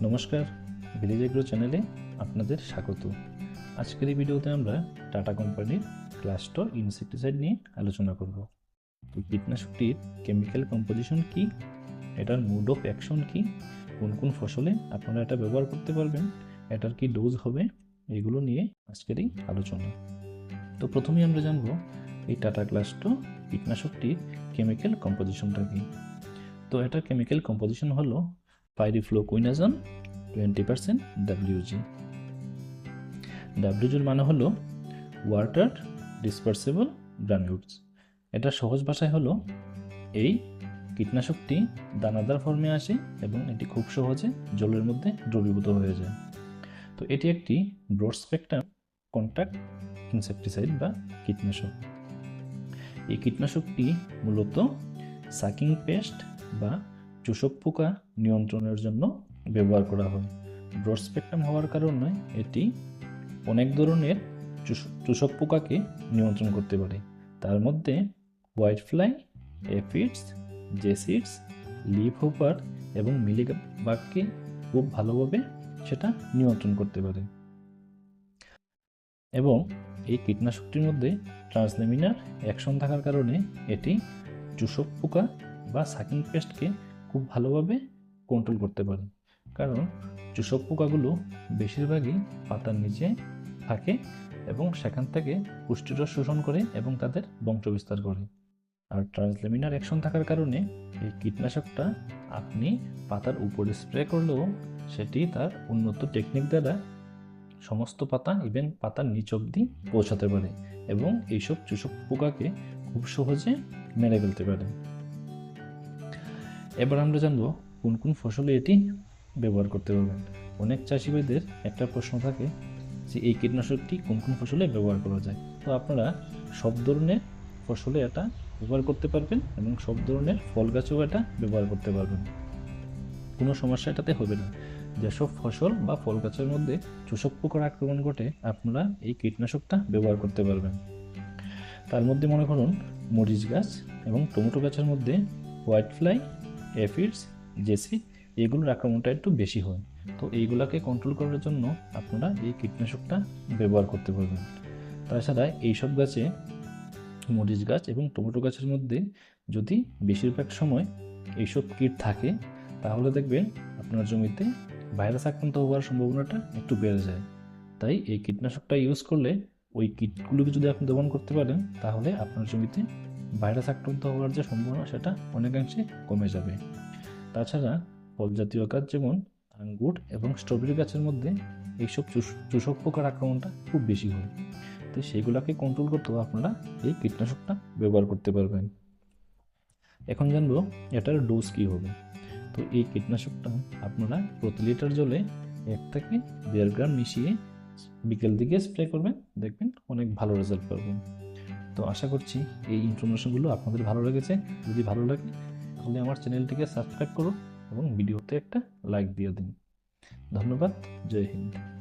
নমস্কার village agro চ্যানেলে আপনাদের স্বাগত। আজকের এই ভিডিওতে আমরা টাটা কোম্পানির ক্লাস্টর ইনসেকটিসাইড নিয়ে আলোচনা করব। তো কীটনাশকটির কেমিক্যাল কম্পোজিশন কি? এটার মোড অফ অ্যাকশন কি? কোন কোন ফসলে আপনারা এটা ব্যবহার করতে পারবেন? এটার কি ডোজ হবে? এগুলো নিয়ে আজকের এই আলোচনা। তো প্রথমেই আমরা জানব এই টাটা ক্লাস্টো কীটনাশকটির কেমিক্যাল কম্পোজিশনটা কি? তো এটার কেমিক্যাল কম্পোজিশন হলো পাইরিফ্লোকুইনাজন টোয়েন্টি পার্সেন্ট ডাব্লিউজি ডাব্লিউজির মানে হলো ওয়াটার ডিসপার্সেবল গ্রানিউলস এটা সহজ ভাষায় হলো এই কীটনাশকটি দানাদার ফর্মে আসে এবং এটি খুব সহজে জলের মধ্যে দ্রবীভূত হয়ে যায়। তো এটি একটি ব্রড স্পেকট্রাম কন্ট্যাক্ট ইনসেকটিসাইড বা কীটনাশক। এই কীটনাশকটি মূলত সাকিং পেস্ট বা চূষক পোকা নিয়ন্ত্রণের জন্য ব্যবহার করা হয়। ব্রড স্পেকট্রাম হওয়ার কারণে এটি অনেক ধরনের চুষক পোকাকে নিয়ন্ত্রণ করতে পারে। তার মধ্যে white fly, aphids, jassids leaf hopper এবং মিলিবাগকে খুব ভালোভাবে সেটা নিয়ন্ত্রণ করতে পারে। এবং এই কীটনাশকটির মধ্যে ট্রান্সলেমিনার অ্যাকশন থাকার কারণে এটি চুষক পোকা বা সাকিং পেস্টকে খুব ভালোভাবে কন্ট্রোল করতে পারে। কারণ চূষক পোকাগুলো বেশিরভাগই পাতার নিচে থাকে এবং সেখান থেকে পুষ্টিরস শোষণ করে এবং তাদের বংশবিস্তার করে। আর ট্রান্সলেমিনার অ্যাকশন থাকার কারণে এই কীটনাশকটা আপনি পাতার উপরে স্প্রে করলেও সেটি তার উন্নত টেকনিক দ্বারা সমস্ত পাতা ইভেন পাতার নিচ অব্দি পৌঁছাতে পারে এবং এইসব চুষক পোকাকে খুব সহজে মেরে ফেলতে পারে। এবার আমরা জানব কোন কোন ফসলে এটি ব্যবহার করতে পারবেন অনেক চাষি ভাইদের একটা প্রশ্ন থাকে যে, এই কীটনাশকটি কোন কোন ফসলে ব্যবহার করা যায়? তো আপনারা সব ধরনের ফসলে এটা ব্যবহার করতে পারবেন এবং সব ধরনের ফল গাছেও এটা ব্যবহার করতে পারবেন। কোনো সমস্যা এটাতে হবে না। যেসব ফসল বা ফল গাছের মধ্যে চোষক পোকার আক্রমণ ঘটে, আপনারা এই কীটনাশকটা ব্যবহার করতে পারবেন। তার মধ্যে মনে করুন মরিচ গাছ এবং টমেটো গাছের মধ্যে হোয়াইট ফ্লাই এফিডস জেসি এগুলোর আক্রমণটা একটু বেশি হয়। তো এইগুলাকে কন্ট্রোল করার জন্য আপনারা এই কীটনাশকটা ব্যবহার করতে পারবেন। তাছাড়া এইসব গাছে মরিচ গাছ এবং টমেটো গাছের মধ্যে যদি বেশিরভাগ সময় এইসব কীট থাকে, তাহলে দেখবেন আপনার জমিতে ভাইরাস আক্রান্ত হওয়ার সম্ভাবনাটা একটু বেড়ে যায়। তাই এই কীটনাশকটা ইউজ করলে ওই কীটগুলোকে যদি আপনি দমন করতে পারেন, তাহলে আপনার জমিতে ভাইরাস আক্রান্ত হওয়ার যে সম্ভাবনা, সেটা অনেকাংশে কমে যাবে। তাছাড়া ফল জাতীয় গাছ যেমন আঙ্গুর এবং স্ট্রবেরি গাছের মধ্যে এইসব চুষ- চূষক পোকার আক্রমণটা খুব বেশি হয়। তো সেগুলোকে কন্ট্রোল করতেও আপনারা এই কীটনাশকটা ব্যবহার করতে পারবেন। এখন জানব এটার ডোজ কী হবে। তো এই কীটনাশকটা আপনারা প্রতি লিটার জলে এক থেকে দেড় গ্রাম মিশিয়ে বিকেল দিকে স্প্রে করবেন, দেখবেন অনেক ভালো রেজাল্ট পাবেন। তো আশা করছি এই ইনফরমেশনগুলো আপনাদের ভালো লেগেছে। যদি ভালো লাগে, তাহলে আমার চ্যানেলটিকে সাবস্ক্রাইব করুন এবং ভিডিওতে একটা লাইক দিয়ে দিন। ধন্যবাদ, জয় হিন্দ।